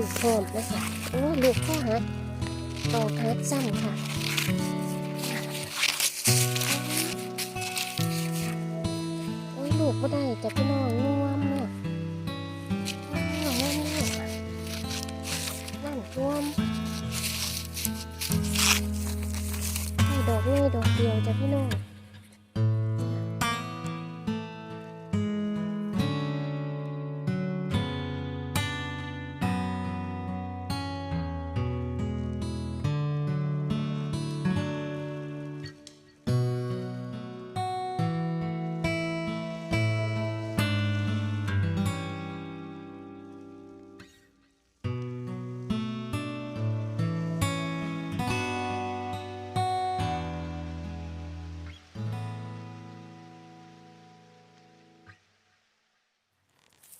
ลูกพร้อมนะคะโอ้ลูกพ่อฮักดอกฮักซ้ำค่ะโอ้ยลูกก็ได้จ้ะพี่น้องน่วมเนี่ยน่วมน่วมเนี่ยนั่นน่วมให้ดอกนี่ดอกเดียวจ้ะพี่น้อง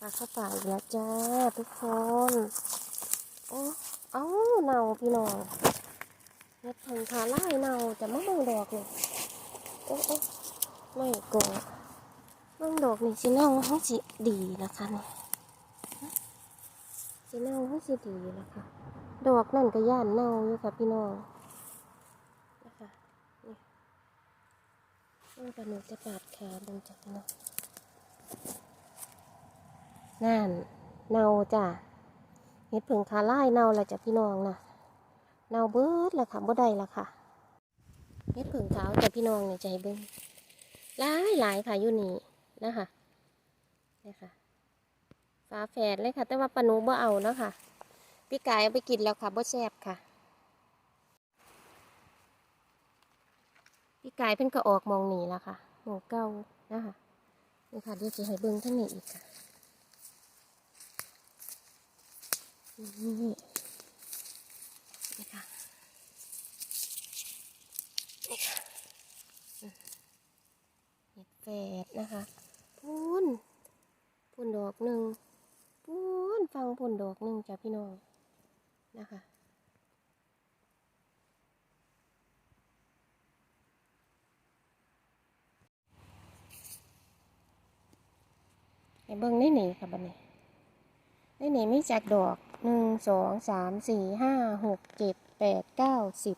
าเข้าป่าอีกแล้วจ้าทุกคนโอ้เอ้าเนาพี่น้องเฮ็ดพังคาไล่เนาจะมาเบิ่งดอกเลยโอ้โอ้ไม่โกงเบิ่งดอกนี่สิเน่าห้องสิดีนะคะเนี่สิเน่าห้องสิดีนะคะ ดอกนั่นก็ย่านเน่าอยู่ค่ะพี่น้องนะคะนี่นี่ปลาหนูจะปาดขาเบิ่งจากพี่น้อง นั่นเนาจ้ะเห็ดผึ่งคาไล่เนาละจ้ะพี่น้องนะเนาเบิดละค่ะบ่ได้ละค่ะเห็ดผึ่งขาวจ้ะพี่น้องเนี่ยใจเบิ้งหลายหลายค่ะอยู่นี่นะคะนี่ค่ะฝาแฝดเลยค่ะ แต่ว่าปนูบ่เอาเนาะค่ะพี่กายเอาไปกินแล้วค่ะบ่แซ่บค่ะพี่กายเพิ่นก็ออกมองหนีแล้วค่ะหมูเก้านะคะนี่ค่ะเดี๋ยวจะให้เบิ้งทั้งนี้อีกค่ะ นี่นี่ค่ะนี่ค่ะอืมเห็ดแฝดนะคะพูนพูนดอกหนึ่งพูนฟังพูนดอกหนึ่งจ้ะพี่น้องนะคะไอ้เบิ้งนี่หนีค่ะบันนี้นี่นี่มีจากดอก หนึ่งสองสามสี่ห้าหกเจ็ดแปดเก้าสิบ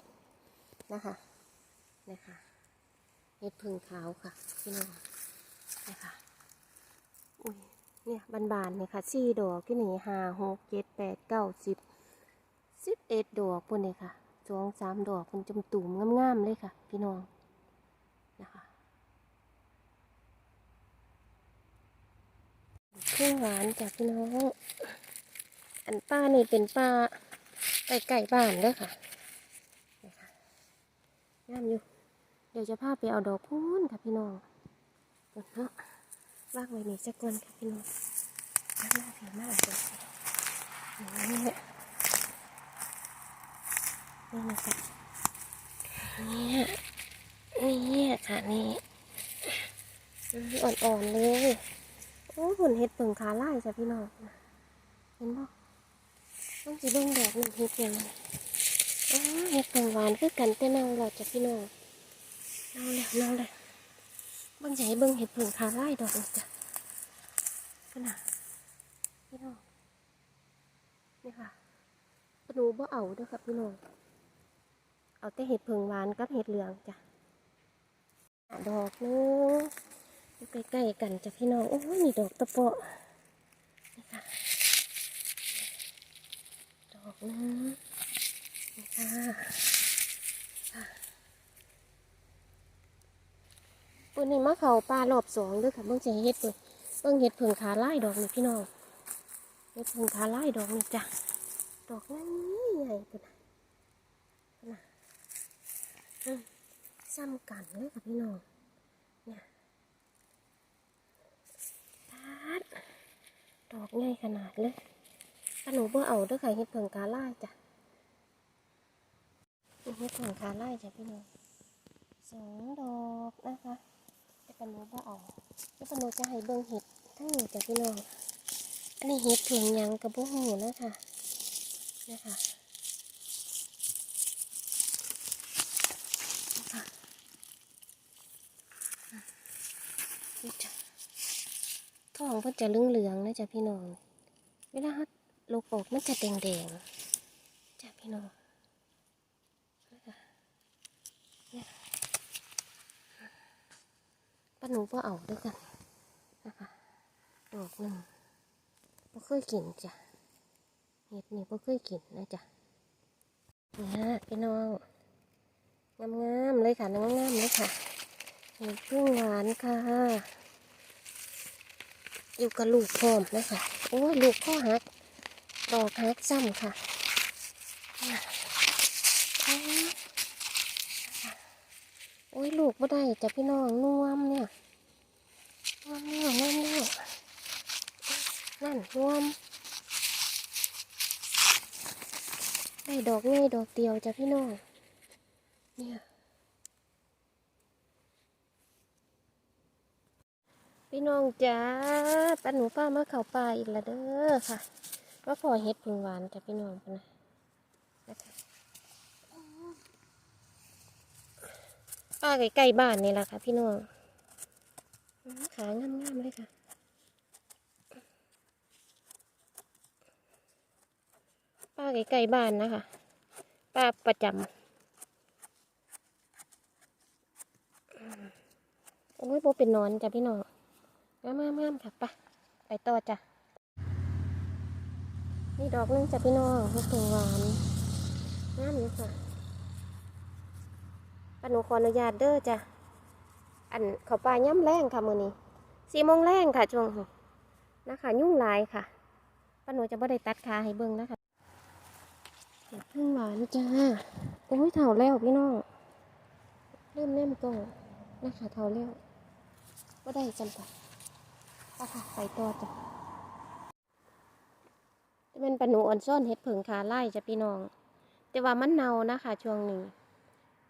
นะคะนะคะเห็ดพึ่งขาวค่ะพี่น้องนะคะอุ้ยเนี่ยบานๆเนี่ยค่ะสี่ดอกที่นี่ห้าหกเจ็ดแปดเก้าสิบสิบเอ็ดดอกพุ่นเลยค่ะสองสามดอกมันจมตุ่มงามๆเลยค่ะ พี่น้องนะคะเครื่องหวานจากพี่น้อง อันป้านี่เป็นป้าไก่ไก่บ้านเด้อค่ะนี่ค่ะงามอยู่ เดี๋ยวจะพาไปเอาดอกพูนค่ะพี่น้องกดเนาะวางไว้นี่สักวนค่ะพี่น้องน้ำมาเสียมากเลยนี่แหละนี่นะคะนี่นี่ค่ะนี่อ่อนๆเลย โอ้ผลเห็ดเปิงขาไล่จ้ะพี่น้อง เห็นบ่ ต้องสิเบิ่งดอกหนึ่งเฮ็ดยังไงโอ้เฮ็ดของวานคือกันแต่เน่าแล้วจ้ะพี่น้องเน่าแล้วเน่าแล้วบิ่งให้เบิ่งเห็ดผึ่งคาไล่ดอกจ้ะขนาดพี่น้องนี่ค่ะหนูบ่เอาด้วยครับพี่น้องเอาแต่เห็ดผึ่งหวานกับเห็ดเหลืองจ้ะดอกนึงใกล้ๆกันจ้ะพี่น้องโอ้ยนี่ดอกตะเปาะนี่ค่ะ ดอก นึงนี่ค่ะปุ่นนี่มะเขาปลารอบสองด้วยค่ะเบิ่งจะเฮ็ดเบิ่งเบิ่งเฮ็ดเพิ่งขาไล่ดอกนี่พี่น้องเฮ็ดเพิ่งขาไล่ดอกนี่จ้ะดอกนั้นใหญ่ปุ่นน่ปุ่นน่ะซ้ำกันเลยค่ะพี่น้องเนี่ยปาดดอกใหญ่ขนาดเลย ขนมเบอเอาด้วยค่ะเฮ็ดเผิงกาล่าจ้ะเฮ็ดเผิงกาล่าจ้ะพี่น้องสองดอกนะคะแต่ขนมเบอเอาแล้วขนมจะให้เบิ่งเห็ดทั้งนี้จ้ะพี่น้องอันนี้เห็ดเผิงยังกระบุหูนะคะนะคะนะคะนี่จ้ะท้องเพิ่นจะเหลืองๆนะจ้ะพี่น้อง เวลาเขา ลูกโอกมันจะแดงๆจ้ะพี่น้องนะคะเนี่ยป้าหนูก็เอาด้วยกันนะคะดอกหนึ่งบ่เคยกินจ้ะเห็ดนี่บ่เคยกินนะจ้ะเนี่ยพี่น้องงามๆเลยค่ะงามๆเลยค่ะเห็ดพึ่งหวานค่ะ อยู่กับลูกพร้อมนะคะโอ้ยลูกข้อหัก ดอกหักซ้ำค่ะโอ้ยลูกไม่ได้จ้ะพี่น้องนวมเนี่ยนวมเนี่ยนวมเนี่ยนั่นนวมได้ดอกง่ายดอกเดียวจ้ะพี่น้องเนี่ยพี่น้องจ้าป้าหนูป้ามาเข่าป่าอีกละเด้อค่ะ ว่าพอเฮ็ดผึ่งหวานจ้ะพี่น้องปนะนะคะป้าใกล้ๆบ้านนี่แหละค่ะ พี่น้องขางามๆเลยค่ะป้าใกล้ๆบ้านนะคะป้าประจำโอ้ยโบเป็นนอนจ้ะพี่น้องงามงามงามค่ะไปไปต่อจ้ะ นี่ดอกนึงจ้ะพี่น้องลูกถึงหวานงามอยู่ค่ะป้าหนูขออนุญาตเด้อจ้ะ อันเขาปลาย่ำแรงค่ะมือนี้สี่โมงแรงค่ะช่วงนะคะ ยุ่งลายค่ะป้าหนูจะไม่ได้ตัดขาให้เบิ่งนะคะเพิ่งหวานจ้าโอ้ยเถ่าแล้วพี่น้อง เริ่มแนมกล้องนะคะเถ่าแล้วก็ได้จำปะก็ค่ะไปต่อจ้ะ เป็นปลานูอ่อนซ่อนเห็ดผึ่งขาไล่จะพี่น้อง แต่ว่ามันเน่านะคะ ช่วงนี้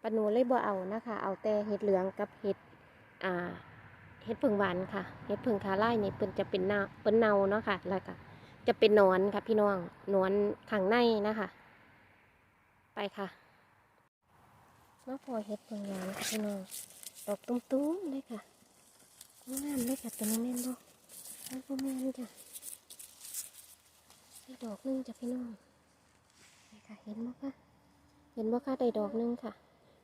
ปลานูเลยบ่เอานะคะ เอาแต่เห็ดเหลืองกับเห็ดอ่าเห็ดผึ่งหวานค่ะเห็ดผึ่งขาไล่นี่เป็นจะเป็นเน่าเป็นเน่าเนาะค่ะแล้วก็จะเป็นนอนค่ะพี่น้องนอนข้างในนะคะ ไปค่ะมาพอเห็ดผึ่งหวานค่ะพี่น้องดอกตุ้มๆเลยค่ะงามเลยค่ะตัวนี้แม่นบ่แล้วก็แม่นจ้ะ ได้ดอกหนึงจ้ะพี่น้องค่ะเห็นบ่คะเห็นบ่คะได้ดอกหนึงค่ะ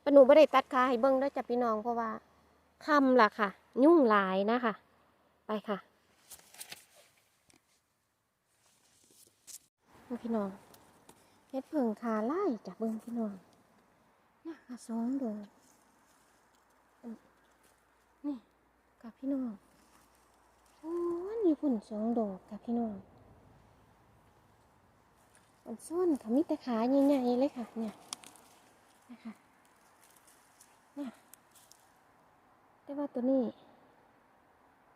ปะหนูไม่ได้ตัดขาให้เบิ้งได้อจ้ะพี่น้องเพราะว่าคำล่ะค่ะ ยุ่งหลายนะคะ ไปค่ะพี่น้องเฮ็ดเพิ่งขาไล่จ้ะเบิ้งพี่น้องนี่ค่ะสองดอกนี่กับพี่น้องโอ้ยมีผลสองดอกกับพี่น้อง มันซ่อนค่ะมีแต่ขาใหญ่ๆเลยค่ะเนี่ยนะคะเนี่ยแต่ว่าตัวนี้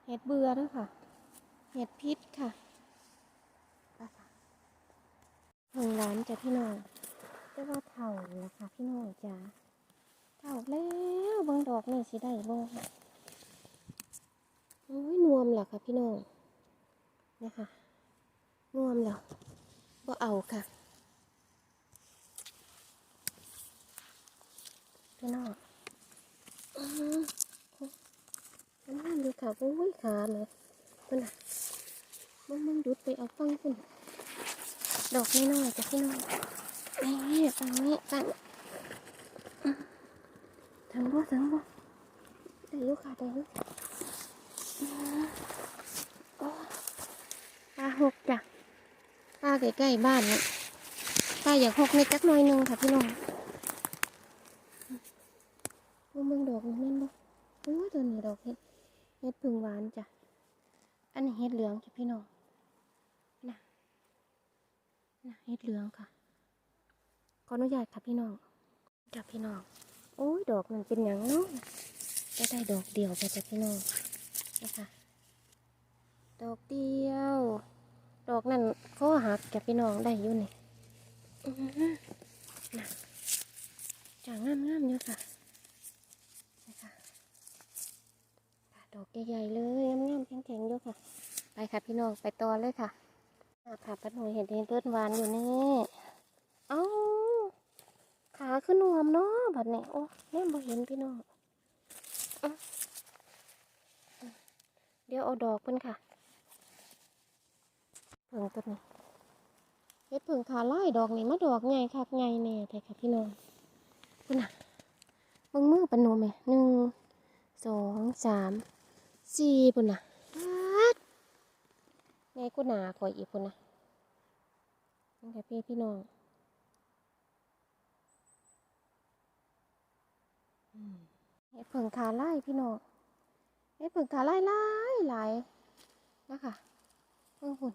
เห็ดเบื่อแล้วค่ะ เห็ดพิษค่ะหนึ่งล้านจ้ะพี่น้องแต่ว่าเถ่าและค่ะพี่น้องจ้าเถ่าแล้วบางดอกนี่สิได้บ่ค่ะโอ้ยนวมเหรอคะพี่น้องนี่ยค่ะนวมแล้ว บ่เอาค่ะพี่น้องอือมันนั่นเลยค่ะโอ้ยขาเลยคุณน่ะมึงมึงดุดไปเอาฟังคุณดอกน้อยๆจ้ะพี่น้องนี่ฟังนี้ฟังอื้อถึงบ่ถึงบ่ได้อยุค่ะได้อยุปลาหกจ้ะ ปลาใกล้ๆบ้านเนี่ยปลาอยากหกในจักหน่อยนึงค่ะพี่น้องมึงมึงดอกนี่แม่นบ่โอ้ยตัวนี้ดอกเห็ดเห็ดพึ่งหวานจ้ะ อันนี้เห็ดเหลืองจ้ะพี่น้องน่ะน่ะเห็ดเหลืองค่ะ ขออนุญาตค่ะพี่น้องจ้ะพี่น้อง โอ้ยดอกมันเป็นอย่างเน้องจะได้ดอกเดียวไปจ้ะพี่น้องนะคะดอกเดียว ดอกนั่นข้อหักแกพี่น้องได้อยู่นี่นะจางงามงามๆอยู่ค่ะนี่ค่ะดอกใหญ่ๆเลยงามๆแข็งๆอยู่ค่ะ ไปค่ะพี่น้องไปต่อเลยค่ะอ่าค่ะป้าหน่ยเห็นเห็นเพื่อนวานอยู่นี่เอ้าขาขึ้นนวมเนาะบัดนี้โอ้แม่บ่เห็นพี่น้องเดี๋ยวเอาดอกเพิ่นค่ะ เพิ่งตัวนี้เฮ็ดเพิ่งขาไล่ดอกนี่มาดอกไงคักไงแน่แท้ค่ะพี่น้องพุ่นน่ะเบิ่งมือปนโนแม่หนึ่งสองสามสี่พุ่นน่ะไงกูหนาข่อยอีกพุ่นน่ะนี่ค่ะพี่พี่น้องเฮ็ดเพิ่งขาไล่พี่น้องเฮ็ดเพิ่งขาไล่หลายหลายนะคะเบิ่งพุ่น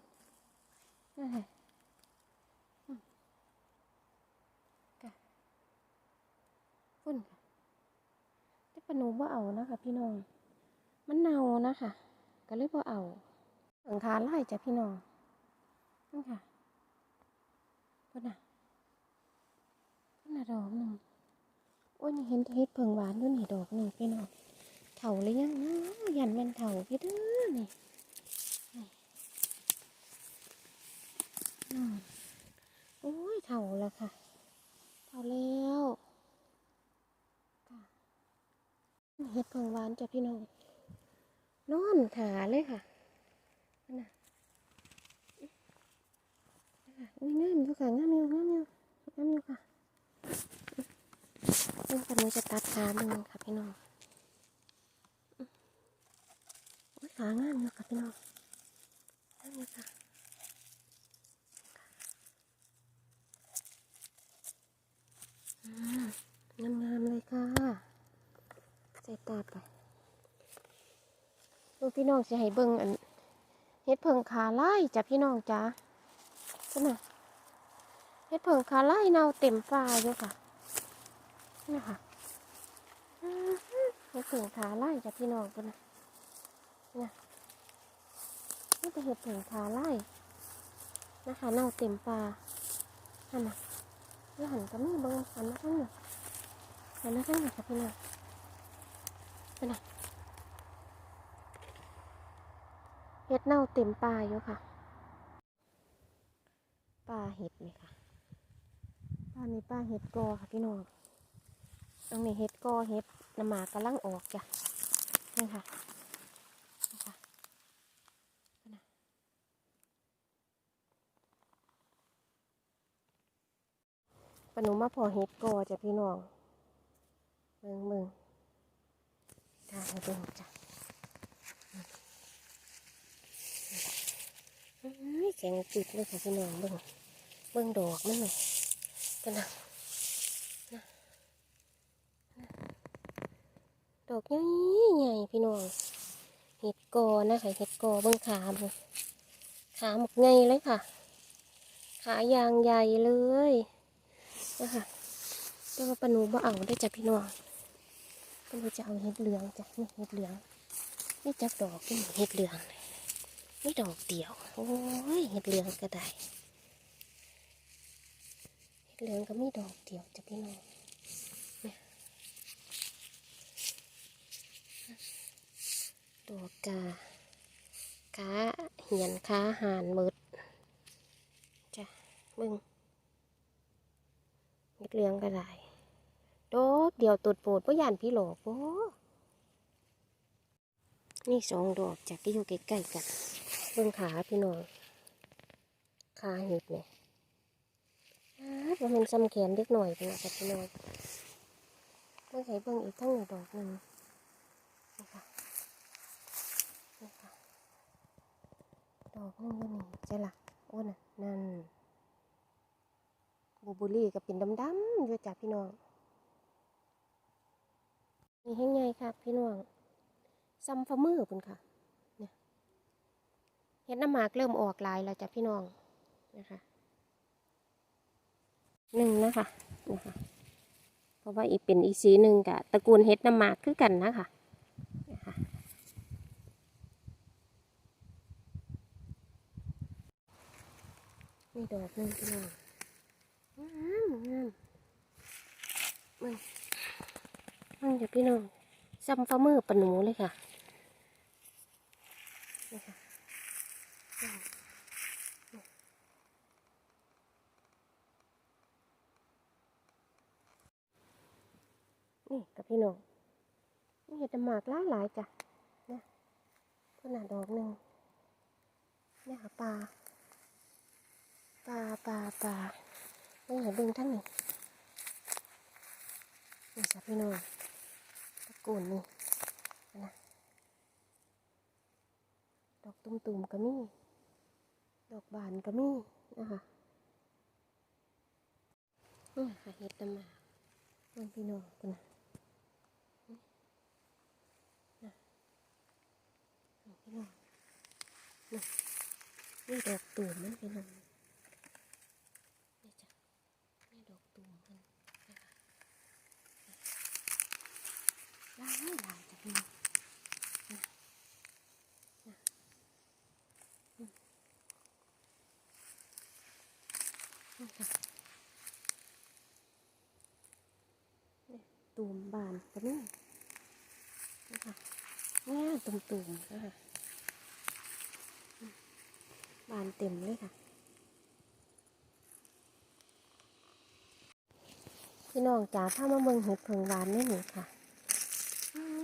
นั่นแหละพุ่นค่ะแต่ปนูบ่เอานะคะ พี่น้อง มันเน่านะคะก็เลยบ่เอาหลังคาไล่จ้ะพี่น้องนั่นค่ะพุ่นน่ะพุ่นน่ะดอกหนึ่งโอ้ยนี่เห็นเฮ็ดเพิงหวานด้วยนี่ดอกหนึ่งพี่น้องเถาเลยยังนะยันแม่นเถาพี่เด้อนี่อืม โอ้ยเถาแล้วค่ะเถาแล้วเห็ดเพิงหวานจ้ะพี่น้องนอนขาเลยค่ะนั่นน่ะอุ้ยงามอยู่ค่ะงามอยู่งามอยู่งามอยู่ค่ะเพิ่งกันเลยจะตัดขามึงค่ะพี่น้องขางามอยู่ค่ะพี่น้องงามอยู่ค่ะอืม งามๆเลยค่ะ ใส่ตาไปลูกพี่น้องจะให้เบิ่งอันเฮ็ดเพิงขาไล่จ้ะพี่น้องจ้าใช่ไหมเฮ็ดเพิงขาไล่เนาเต็มฟ้าอยู่ค่ะนี่ค่ะเฮ็ดเพิงขาไล่จ้ะพี่น้องกันนะนี่นี่เป็นเฮ็ดเพิงขาไล่นะคะเนาเต็มฟ้าหันน่ะ แล้วหันก็มีบิ่งหันมาข้างหนึ่งหันมาข้างหนึ่งค่ะพี่น้องไปไหนเห็ดเน่าเต็มป่าอยู่ค่ะป่าเห็ดเลยค่ะป่านี้ป่าเห็ดกอค่ะพี่น้องตรงนี้เห็ดกอเห็ดน้ำหมากกำลังออกจ้ะนี่ค่ะนี่ค่ะไปไหน ปนูมาพอเห็ดกอจ้ะพี่น้องเมืองเมืองถ่ายให้เบิ่งจ้ะอื้อแข็งจิตเลยค่ะพี่น้องเบิ่งเบิ่งดอกมันเลยกันนะดอกใหญ่ใหญ่พี่น้องเห็ดกอนะคะเห็ดกอเบิ่งขาเบิ่งขาหมกไงเลยค่ะ ขายางใหญ่เลย นะคะแต่ว่าปนูบ่เอาได้จ้ะพี่น้องก็เลยจะเอาเห็ดเหลืองจ้ะนี่เห็ดเหลืองนี่จักดอกนี่เห็ดเหลืองนี่ดอกเดียวโอ้ยเห็ดเหลืองก็ได้เห็ดเหลืองก็มีดอกเดียวจ้ะพี่น้องดอกกาขาเหียนขาหานมืดจ้ะมึง เห็ดเลืองก็ได้ดอกเดียวตุดโปดพ่ยานพี่หลอกโอ้นี่สองดอกจากที่อยู่ใกล้ๆกันเบื้องขาพี่น้องขาเห็ดเนี่ยว่ามันซ้ำแขนเล็กหน่อยเป็นจ้ะพี่น้องเบื้องไหเบื้องอีกทั้งหนึ่งดอกหนึ่งนี่ค่ะนี่ค่ะดอกนึงก็นี่ใช่ละโอ้น่ะนั่น บูบุรี่ก็เป็นดำๆอยู่จ้ะพี่น้องนี่ให้ไงค่ะพี่น้องซัมฟมือพุ่นค่ะเนี่ยเห็ดน้ำหมากเริ่มออกลายแล้วจ้ะพี่น้องนะคะหนึ่งนะคะนะคะเพราะว่าอีกเป็นอีสีหนึ่งกับตระกูลเห็ดน้ำหมากคือกันนะคะนี่ดอกหนึ่งพี่น้องามงามมึงมันจะพี่น้องซ้ำฟ้ามือปะหนูเลยค่ะนี่ค่ะนี่กับพี่น้องนี่เห็ดหมากหลายหลายจ้ะนะขนาดดอกหนึ่งนี่ค่ะปลาปลาปลาปลา เบิ่งให้เบิ่งทั้งนี้นี่จ้ะพี่น้องตะกูนนี่นะดอกตุ่มๆก็มีดอกบานก็มีนะคะนี่ค่ะเห็ดมากเบิ่งพี่น้องกันนะนี่นะพี่น้องนี่ดอกตุ่มมันพี่น้องนี่จ้ะนี่ดอกตุ่มมันนะคะหลายหลายจ้ะพี่น้องนะนะอืมนี่ค่ะ ตูมบานก็มีนะคะเนี่ยตุ่มตุ่มๆนะคะบานเต็มเลยค่ะ พี่น้องจ๋าถ้ามาเบิ่งเห็ดเพิงหวานนี่หนูค่ะ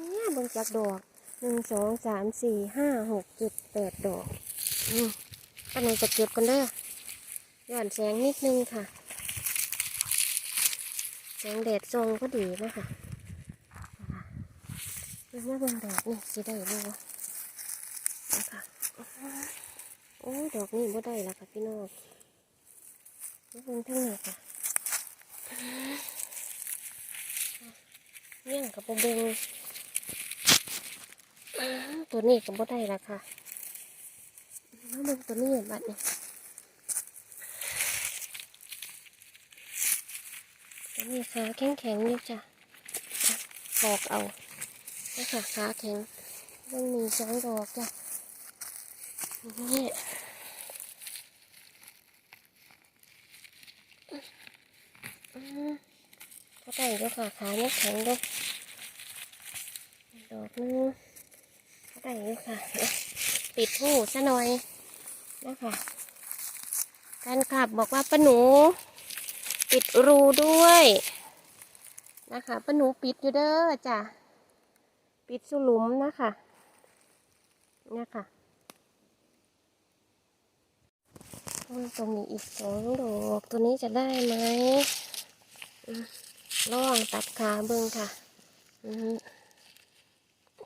เนี่ยเบิ่งจากดอกหนึ่งสองสามสี่ห้าหกเจ็ดแปดดอก อืมอันนี้จะเก็บกันเด้อย้อนแสงนิดนึงค่ะ สงแดดทรงก็ดีนะคะแล้วมาเบิ่งดอกนี่สิได้บ่นะคะโอ้ดอกนี่บ่ได้ละค่ะพี่น้องมาเบิ่งทั้งนี้ค่ะเนี่ยกับบ่เบิ่งตัวนี้ก็บ่ได้ละค่ะมาเบิ่งตัวนี้บัดนี้ อั นนี้ขาแข็งแข็งๆนี่จ้ะปอกเอานี่ค่ะขาแข็งมันมีสองดอกจ้ะนี่อืมก็ได้ก็ค่ะขาเนี่ยแข็งด้วยดอกนึงก็ได้ก็ค่ะอะปิดหูซะหน่อยนะคะการขับบอกว่าป้าหนู ปิดรูด้วยนะคะป้าหนูปิดอยู่เด้อจ้ะปิดสุลุมนะคะเนี่ยค่ะตรงนี้อีกสองดอกตัวนี้จะได้ไหมอืมลองตัดขาเบิ้งค่ะ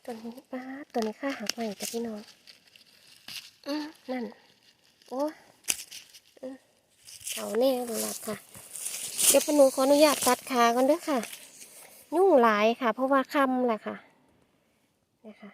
ตัวนี้ป้าตัวนี้ค่าหักใหม่จ้ะพี่น้องนั่น โอ้เขาแน่เลยล่ะค่ะ เดี๋ยวปนุขออนุญาตตัดขาก่อนเด้อค่ะ ยุ่งหลายค่ะ เพราะว่าคำแหละค่ะนะคะ